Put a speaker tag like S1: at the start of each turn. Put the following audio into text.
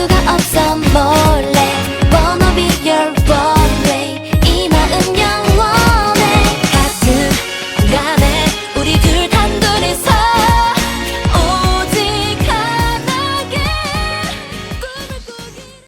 S1: 수가 없어. 뭐